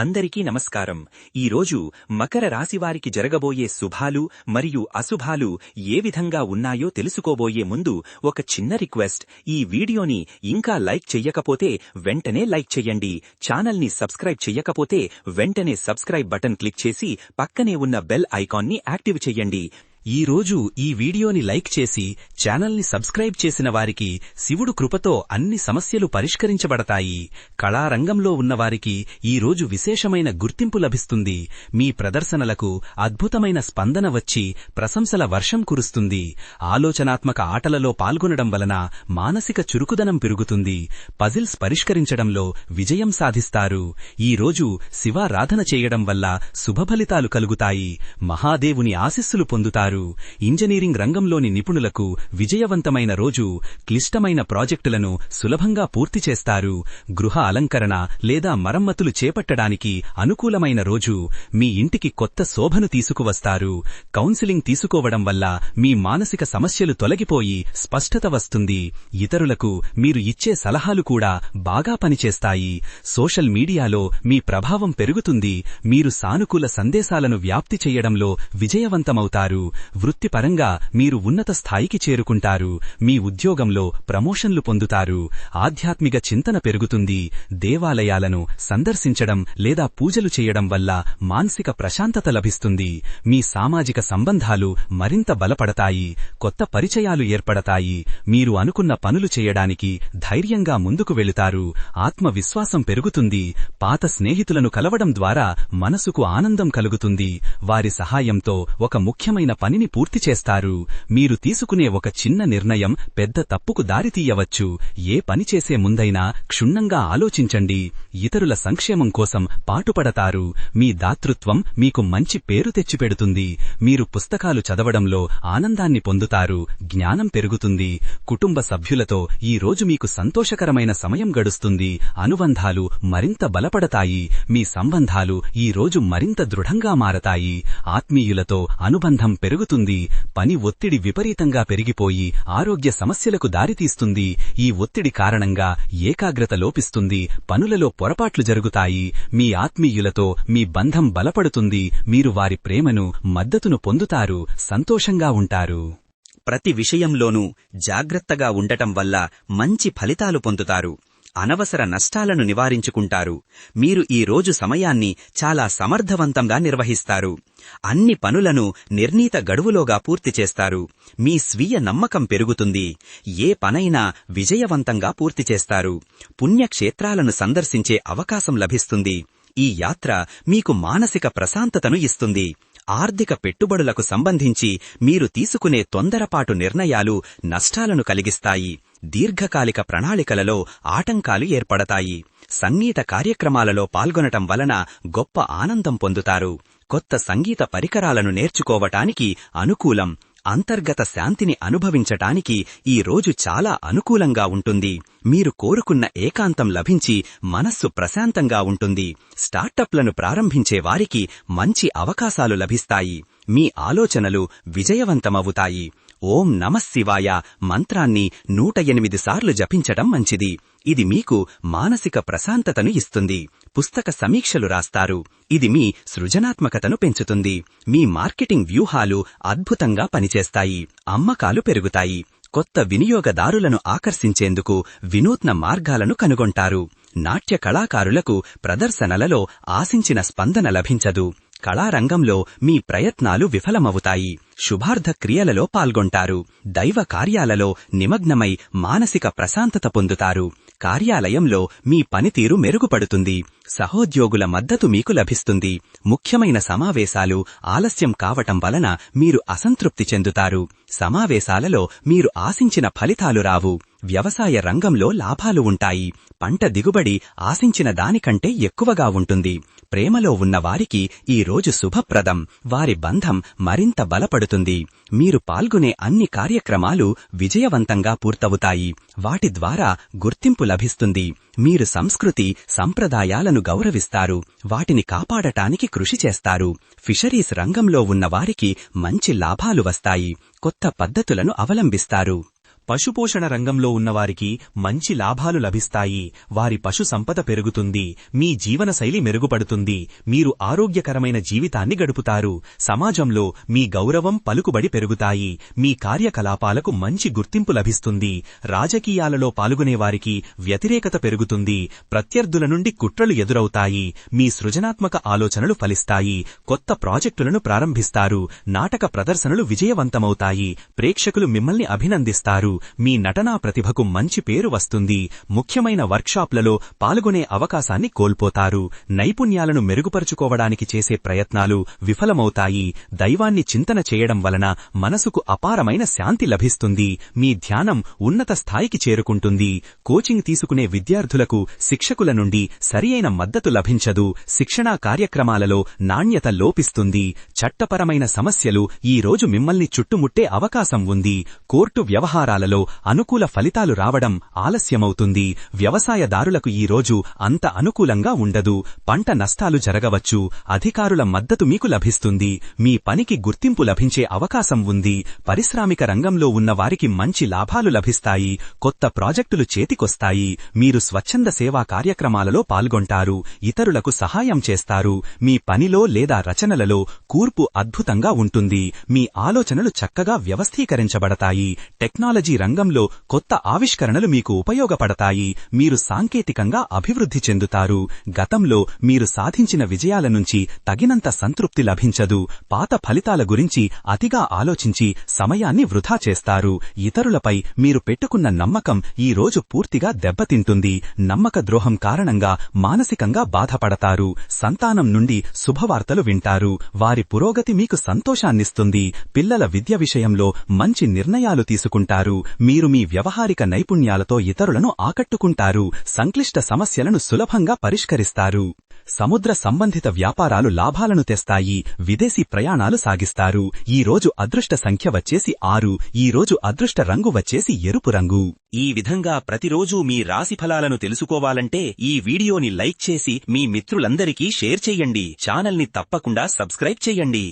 అందరికీ నమస్కారం. ఈరోజు మకర రాశివారికి జరగబోయే శుభాలు మరియు అశుభాలు ఏ విధంగా ఉన్నాయో తెలుసుకోబోయే ముందు ఒక చిన్న రిక్వెస్ట్. ఈ వీడియోని ఇంకా లైక్ చెయ్యకపోతే వెంటనే లైక్ చెయ్యండి. ఛానల్ని సబ్స్క్రైబ్ చెయ్యకపోతే వెంటనే సబ్స్క్రైబ్ బటన్ క్లిక్ చేసి పక్కనే ఉన్న బెల్ ఐకాన్ని యాక్టివ్ చెయ్యండి. ఈ రోజు ఈ వీడియోని లైక్ చేసి ఛానల్ని సబ్స్క్రైబ్ చేసిన వారికి శివుడు కృపతో అన్ని సమస్యలు పరిష్కరించబడతాయి. కళారంగంలో ఉన్నవారికి ఈ రోజు విశేషమైన గుర్తింపు లభిస్తుంది. మీ ప్రదర్శనలకు అద్భుతమైన స్పందన వచ్చి ప్రశంసల వర్షం కురుస్తుంది. ఆలోచనాత్మక ఆటలలో పాల్గొనడం వలన మానసిక చురుకుదనం పెరుగుతుంది. పజిల్స్ పరిష్కరించడంలో విజయం సాధిస్తారు. ఈ రోజు శివారాధన చేయడం వల్ల శుభఫలితాలు కలుగుతాయి. మహాదేవుని ఆశిస్సులు పొందుతారు. ఇంజనీరింగ్ రంగంలోని నిపుణులకు విజయవంతమైన రోజు క్లిష్టమైన ప్రాజెక్టులను సులభంగా పూర్తి చేస్తారు. గృహ అలంకరణ లేదా మరమ్మతులు చేపట్టడానికి అనుకూలమైన రోజు మీ ఇంటికి కొత్త శోభను తీసుకువస్తారు. కౌన్సిలింగ్ తీసుకోవడం వల్ల మీ మానసిక సమస్యలు తొలగిపోయి స్పష్టత వస్తుంది. ఇతరులకు మీరు ఇచ్చే సలహాలు కూడా బాగా పనిచేస్తాయి. సోషల్ మీడియాలో మీ ప్రభావం పెరుగుతుంది. మీరు సానుకూల సందేశాలను వ్యాప్తి చేయడంలో విజయవంతమవుతారు. వృత్తిపరంగా మీరు ఉన్నత స్థాయికి చేరుకుంటారు. మీ ఉద్యోగంలో ప్రమోషన్లు పొందుతారు. ఆధ్యాత్మిక చింతన పెరుగుతుంది. దేవాలయాలను సందర్శించడం లేదా పూజలు చేయడం వల్ల మానసిక ప్రశాంతత లభిస్తుంది. మీ సామాజిక సంబంధాలు మరింత బలపడతాయి. కొత్త పరిచయాలు ఏర్పడతాయి. మీరు అనుకున్న పనులు చేయడానికి ధైర్యంగా ముందుకు వెళుతారు. ఆత్మవిశ్వాసం పెరుగుతుంది. పాత స్నేహితులను కలవడం ద్వారా మనసుకు ఆనందం కలుగుతుంది. వారి సహాయంతో ఒక ముఖ్యమైన పనిని పూర్తి చేస్తారు. మీరు తీసుకునే ఒక చిన్న నిర్ణయం పెద్ద తప్పుకు దారితీయవచ్చు ఏ పని చేసే ముందైనా క్షుణ్ణంగా ఆలోచించండి. ఇతరుల సంక్షేమం కోసం పాటుపడతారు. మీ దాతృత్వం మీకు మంచి పేరు తెచ్చిపెడుతుంది. మీరు పుస్తకాలు చదవడంలో ఆనందాన్ని పొందుతారు. జ్ఞానం పెరుగుతుంది. కుటుంబ సభ్యులతో ఈ రోజు మీకు సంతోషకరమైన సమయం గడుస్తుంది. అనుబంధాలు మరింత బలపడతాయి. మీ సంబంధాలు ఈ రోజు మరింత దృఢంగా మారతాయి. ఆత్మీయులతో అనుబంధం పెరుగు పెరుగుతుంది పని ఒత్తిడి విపరీతంగా పెరిగిపోయి ఆరోగ్య సమస్యలకు దారితీస్తుంది. ఈ ఒత్తిడి కారణంగా ఏకాగ్రత లోపిస్తుంది పనులలో పొరపాట్లు జరుగుతాయి. మీ ఆత్మీయులతో మీ బంధం బలపడుతుంది మీరు వారి ప్రేమను మద్దతును పొందుతారు సంతోషంగా ఉంటారు. ప్రతి విషయంలోనూ జాగ్రత్తగా ఉండటం వల్ల మంచి ఫలితాలు పొందుతారు. అనవసర నష్టాలను నివారించుకుంటారు. మీరు ఈ రోజు సమయాన్ని చాలా సమర్థవంతంగా నిర్వహిస్తారు. అన్ని పనులను నిర్ణీత గడువులోగా పూర్తి చేస్తారు. మీ స్వీయ నమ్మకం పెరుగుతుంది. ఏ పనైనా విజయవంతంగా పూర్తి చేస్తారు. పుణ్యక్షేత్రాలను సందర్శించే అవకాశం లభిస్తుంది. ఈ యాత్ర మీకు మానసిక ప్రశాంతతను ఇస్తుంది. ఆర్థిక పెట్టుబడులకు సంబంధించి మీరు తీసుకునే తొందరపాటు నిర్ణయాలు నష్టాలను కలిగిస్తాయి. దీర్ఘకాలిక ప్రణాళికలలో ఆటంకాలు ఏర్పడతాయి. సంగీత కార్యక్రమాలలో పాల్గొనటం వలన గొప్ప ఆనందం పొందుతారు. కొత్త సంగీత పరికరాలను నేర్చుకోవటానికి అనుకూలం అంతర్గత శాంతిని అనుభవించటానికి ఈ రోజు చాలా అనుకూలంగా ఉంటుంది. మీరు కోరుకున్న ఏకాంతం లభించి మనస్సు ప్రశాంతంగా ఉంటుంది. స్టార్టప్లను ప్రారంభించే వారికి మంచి అవకాశాలు లభిస్తాయి. మీ ఆలోచనలు విజయవంతమవుతాయి. ఓం నమశివాయ మంత్రాన్ని నూట ఎనిమిది సార్లు జపించటం మంచిది. ఇది మీకు మానసిక ప్రశాంతతను ఇస్తుంది. పుస్తక సమీక్షలు రాస్తారు. ఇది మీ సృజనాత్మకతను పెంచుతుంది. మీ మార్కెటింగ్ వ్యూహాలు అద్భుతంగా పనిచేస్తాయి. అమ్మకాలు పెరుగుతాయి. కొత్త వినియోగదారులను ఆకర్షించేందుకు వినూత్న మార్గాలను కనుగొంటారు. నాట్య కళాకారులకు ప్రదర్శనలలో ఆశించిన స్పందన లభించదు. కళారంగంలో మీ ప్రయత్నాలు విఫలమవుతాయి. శుభార్థ క్రియలలో పాల్గొంటారు. దైవ కార్యాలలో నిమగ్నమై మానసిక ప్రశాంతత పొందుతారు. కార్యాలయంలో మీ పనితీరు మెరుగుపడుతుంది. సహోద్యోగుల మద్దతు మీకు లభిస్తుంది. ముఖ్యమైన సమావేశాలు ఆలస్యం కావటం వలన మీరు అసంతృప్తి చెందుతారు. సమావేశాలలో మీరు ఆశించిన ఫలితాలు రావు. వ్యవసాయ రంగంలో లాభాలు ఉంటాయి. పంట దిగుబడి ఆశించిన దానికంటే ఎక్కువగా ఉంటుంది. ప్రేమలో ఉన్నవారికి ఈ రోజు శుభప్రదం. వారి బంధం మరింత బలపడుతుంది. మీరు పాల్గొనే అన్ని కార్యక్రమాలు విజయవంతంగా పూర్తవుతాయి. వాటి ద్వారా గుర్తింపు లభిస్తుంది. మీరు సంస్కృతి సంప్రదాయాలను గౌరవిస్తారు. వాటిని కాపాడటానికి కృషి చేస్తారు. ఫిషరీస్ రంగంలో ఉన్నవారికి మంచి లాభాలు వస్తాయి. కొత్త పద్ధతులను అవలంబిస్తారు. పశుపోషణ రంగంలో ఉన్నవారికి మంచి లాభాలు లభిస్తాయి. వారి పశు సంపద పెరుగుతుంది. మీ జీవనశైలి మెరుగుపడుతుంది. మీరు ఆరోగ్యకరమైన జీవితాన్ని గడుపుతారు. సమాజంలో మీ గౌరవం పలుకుబడి పెరుగుతాయి. మీ కార్యకలాపాలకు మంచి గుర్తింపు లభిస్తుంది. రాజకీయాలలో పాల్గొనేవారికి వ్యతిరేకత పెరుగుతుంది. ప్రత్యర్థుల నుండి కుట్రలు ఎదురవుతాయి. మీ సృజనాత్మక ఆలోచనలు ఫలిస్తాయి. కొత్త ప్రాజెక్టులను ప్రారంభిస్తారు. నాటక ప్రదర్శనలు విజయవంతమవుతాయి. ప్రేక్షకులు మిమ్మల్ని అభినందిస్తారు. మీ నటనా ప్రతిభకు మంచి పేరు వస్తుంది. ముఖ్యమైన వర్క్షాప్లలో పాల్గొనే అవకాశాన్ని కోల్పోతారు. నైపుణ్యాలను మెరుగుపరుచుకోవడానికి చేసే ప్రయత్నాలు విఫలమవుతాయి. దైవాన్ని చింతన చేయడం వలన మనసుకు అపారమైన శాంతి లభిస్తుంది. మీ ధ్యానం ఉన్నత స్థాయికి చేరుకుంటుంది. కోచింగ్ తీసుకునే విద్యార్థులకు శిక్షకుల నుండి సరియైన మద్దతు లభించదు. శిక్షణా కార్యక్రమాలలో నాణ్యత లోపిస్తుంది. చట్టపరమైన సమస్యలు ఈ రోజు మిమ్మల్ని చుట్టుముట్టే అవకాశం ఉంది. కోర్టు వ్యవహారాలలో అనుకూల ఫలితాలు రావడం ఆలస్యమవుతుంది. వ్యవసాయదారులకు ఈ రోజు అంత అనుకూలంగా ఉండదు. పంట నష్టాలు జరగవచ్చు. అధికారుల మద్దతు మీకు లభిస్తుంది. మీ పనికి గుర్తింపు లభించే అవకాశం ఉంది. పారిశ్రామిక రంగంలో ఉన్న వారికి మంచి లాభాలు లభిస్తాయి. కొత్త ప్రాజెక్టులు చేతికొస్తాయి. మీరు స్వచ్ఛంద సేవా కార్యక్రమాలలో పాల్గొంటారు. ఇతరులకు సహాయం చేస్తారు. మీ పనిలో లేదా రచనలలో కూర్పు అద్భుతంగా ఉంటుంది. మీ ఆలోచనలు చక్కగా వ్యవస్థీకరించబడతాయి. టెక్నాలజీ రంగంలో కొత్త ఆవిష్కరణలు మీకు ఉపయోగపడతాయి. మీరు సాంకేతికంగా అభివృద్ధి చెందుతారు. గతంలో మీరు సాధించిన విజయాల నుంచి తగినంత సంతృప్తి లభించదు. పాత ఫలితాల గురించి అతిగా ఆలోచించి సమయాన్ని వృధా చేస్తారు. ఇతరులపై మీరు పెట్టుకున్న నమ్మకం ఈ రోజు పూర్తిగా దెబ్బతింటుంది. నమ్మక ద్రోహం కారణంగా మానసికంగా బాధపడతారు. సంతానం నుండి శుభవార్తలు వింటారు. వారి పురోగతి మీకు సంతోషాన్నిస్తుంది. పిల్లల విద్య విషయంలో మంచి నిర్ణయాలు తీసుకుంటారు. మీరు మీ వ్యవహారిక నైపుణ్యాలతో ఇతరులను ఆకట్టుకుంటారు సంక్లిష్ట సమస్యలను సులభంగా పరిష్కరిస్తారు. సముద్ర సంబంధిత వ్యాపారాలు లాభాలను తెస్తాయి విదేశీ ప్రయాణాలు సాగిస్తారు. ఈ రోజు అదృష్ట సంఖ్య వచ్చేసి ఆరు ఈ రోజు అదృష్ట రంగు వచ్చేసి ఎరుపు రంగు. ఈ విధంగా ప్రతిరోజూ మీ రాశి ఫలాలను తెలుసుకోవాలంటే ఈ వీడియోని లైక్ చేసి మీ మిత్రులందరికీ షేర్ చెయ్యండి ఛానల్ని తప్పకుండా సబ్స్క్రైబ్ చెయ్యండి